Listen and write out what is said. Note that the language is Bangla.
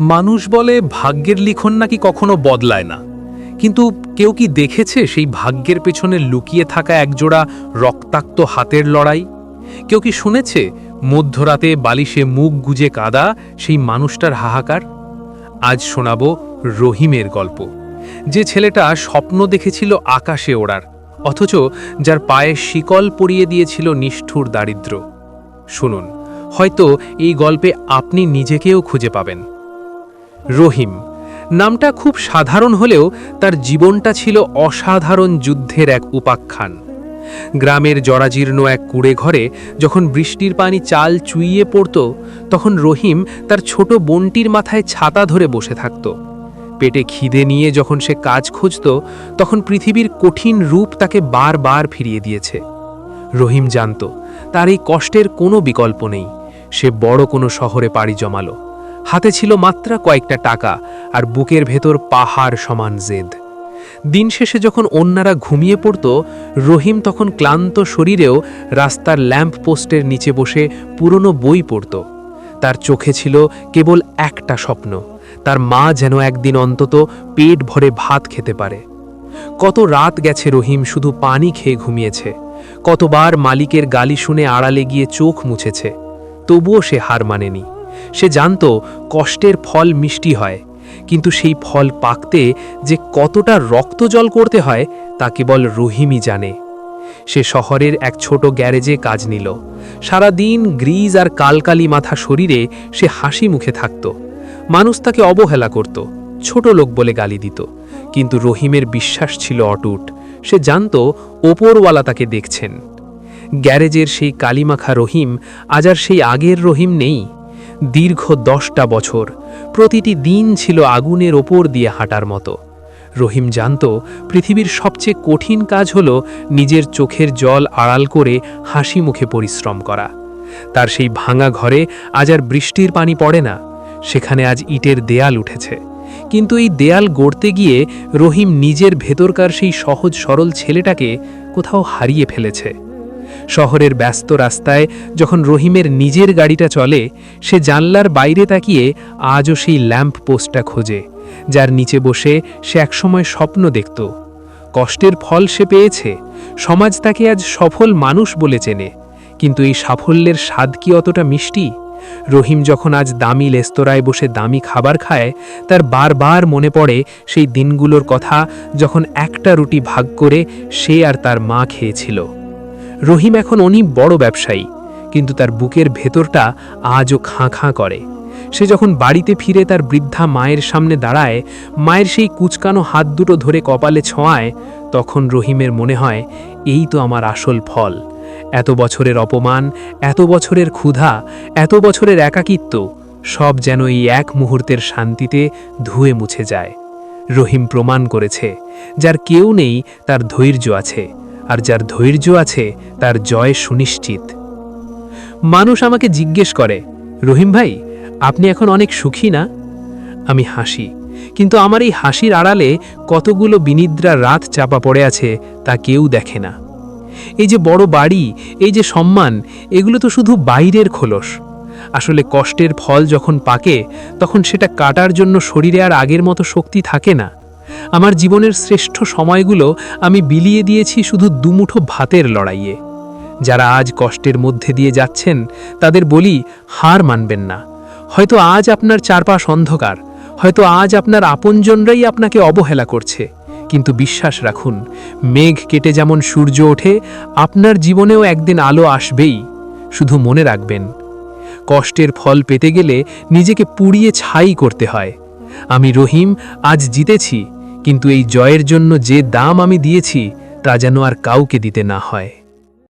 মানুষ বলে ভাগ্যের লিখন নাকি কখনো বদলায় না। কিন্তু কেউ কি দেখেছে সেই ভাগ্যের পেছনে লুকিয়ে থাকা একজোড়া রক্তাক্ত হাতের লড়াই? কেউ কি শুনেছে মধ্যরাতে বালিশে মুখ গুজে কাদা সেই মানুষটার হাহাকার? আজ শোনাব রহিমের গল্প। যে ছেলেটা স্বপ্ন দেখেছিল আকাশে ওড়ার, অথচ যার পায়ে শিকল পরিয়ে দিয়েছিল নিষ্ঠুর দারিদ্র। শুনুন, হয়তো এই গল্পে আপনি নিজেকেও খুঁজে পাবেন। রহিম। নামটা খুব সাধারণ হলেও তার জীবনটা ছিল অসাধারণ যুদ্ধের এক উপাখ্যান। গ্রামের জরাজীর্ণ এক কুড়ে ঘরে যখন বৃষ্টির পানি চাল চুইয়ে পড়ত, তখন রহিম তার ছোট বোনটির মাথায় ছাতা ধরে বসে থাকত। পেটে খিদে নিয়ে যখন সে কাজ খুঁজত, তখন পৃথিবীর কঠিন রূপ তাকে বারবার ফিরিয়ে দিয়েছে। রহিম জানত, তার এই কষ্টের কোনো বিকল্প নেই। সে বড় কোনো শহরে পাড়ি জমালো। হাতে ছিল মাত্র কয়েকটা টাকা আর বুকের ভেতর পাহাড় সমান জেদ। দিন শেষে যখন অন্যরা ঘুমিয়ে পড়ত, রহিম তখন ক্লান্ত শরীরেও রাস্তার ল্যাম্প পোস্টের নিচে বসে পুরনো বই পড়ত। তার চোখে ছিল কেবল একটা স্বপ্ন, তার মা যেন একদিন অন্তত পেট ভরে ভাত খেতে পারে। কত রাত গেছে রহিম শুধু পানি খেয়ে ঘুমিয়েছে, কতবার মালিকের গালি শুনে আড়ালে গিয়ে চোখ মুছেছে, তবুও সে হার মানেনি। সে জানত কষ্টের ফল মিষ্টি হয়, কিন্তু সেই ফল পাকতে যে কতটা রক্ত জল করতে হয় তা কেবল রহিমই জানে। সে শহরের এক ছোট গ্যারেজে কাজ নিল। সারাদিন গ্রিজ আর কালকালি মাথা শরীরে সে হাসি মুখে থাকত। মানুষ তাকে অবহেলা করত, ছোট লোক বলে গালি দিত, কিন্তু রহিমের বিশ্বাস ছিল অটুট। সে জানত ওপরওয়ালা তাকে দেখছেন। গ্যারেজের সেই কালিমাখা রহিম আজ আর সেই আগের রহিম নেই। দীর্ঘ দশটা বছর। প্রতিটি দিন ছিল আগুনের ওপর দিয়ে হাঁটার মতো। রহিম জানত, পৃথিবীর সবচেয়ে কঠিন কাজ হল নিজের চোখের জল আড়াল করে হাসি মুখে পরিশ্রম করা। তার সেই ভাঙা ঘরে আজ আর বৃষ্টির পানি পড়ে না। সেখানে আজ ইটের দেয়াল উঠেছে। কিন্তু এই দেয়াল গড়তে গিয়ে রহিম নিজের ভেতরকার সেই সহজ সরল ছেলেটাকে কোথাও হারিয়ে ফেলেছে। শহরের ব্যস্ত রাস্তায় যখন রহিমের নিজের গাড়িটা চলে, সে জানলার বাইরে তাকিয়ে আজও সেই ল্যাম্প পোস্টটা খোঁজে, যার নিচে বসে সে একসময় স্বপ্ন দেখত। কষ্টের ফল সে পেয়েছে, সমাজ তাকে আজ সফল মানুষ বলে চেনে, কিন্তু এই সাফল্যের স্বাদ কি অতটা মিষ্টি? রহিম যখন আজ দামি রেস্তোরাঁয় বসে দামি খাবার খায়, তার বারবার মনে পড়ে সেই দিনগুলোর কথা যখন একটা রুটি ভাগ করে সে আর তার মা খেয়েছিল। রহিম এখন অনেক বড় ব্যবসায়ী, কিন্তু তার বুকের ভেতরটা আজও খাঁ খাঁ করে। সে যখন বাড়িতে ফিরে তার বৃদ্ধা মায়ের সামনে দাঁড়ায়, মায়ের সেই কুচকানো হাত দুটো ধরে কপালে ছোঁয়ায়, তখন রহিমের মনে হয়, এই তো আমার আসল ফল। এত বছরের অপমান, এত বছরের ক্ষুধা, এত বছরের একাকিত্ব, সব যেন এই এক মুহূর্তের শান্তিতে ধুয়ে মুছে যায়। রহিম প্রমাণ করেছে, যার কেউ নেই, তার ধৈর্য আছে। আর যার ধৈর্য আছে তার জয় সুনিশ্চিত। মানুষ আমাকে জিজ্ঞেস করে, রহিম ভাই, আপনি এখন অনেক সুখী না? আমি হাসি, কিন্তু আমার এই হাসির আড়ালে কতগুলো বিনিদ্রা রাত চাপা পড়ে আছে তা কেউ দেখে না। এই যে বড় বাড়ি, এই যে সম্মান, এগুলো তো শুধু বাইরের খোলস। আসলে কষ্টের ফল যখন পাকে, তখন সেটা কাটার জন্য শরীরে আর আগের মতো শক্তি থাকে না। আমার জীবনের শ্রেষ্ঠ সময়গুলো আমি বিলিয়ে দিয়েছি শুধু দুমুঠো ভাতের লড়াইয়ে। যারা আজ কষ্টের মধ্যে দিয়ে যাচ্ছেন, তাদের বলি হার মানবেন না। হয়তো আজ আপনার চারপাশ অন্ধকার, হয়তো আজ আপনার আপনজনরাই আপনাকে অবহেলা করছে। কিন্তু বিশ্বাস রাখুন, মেঘ কেটে যেমন সূর্য ওঠে, আপনার জীবনেও একদিন আলো আসবেই। শুধু মনে রাখবেন, কষ্টের ফল পেতে গেলে নিজেকে পুড়িয়ে ছাই করতে হয়। আমি রহিম, আজ জিতেছি। কিন্তু এই জয়ের জন্য যে দাম আমি দিয়েছি, তা যেন আর কাউকে দিতে না হয়।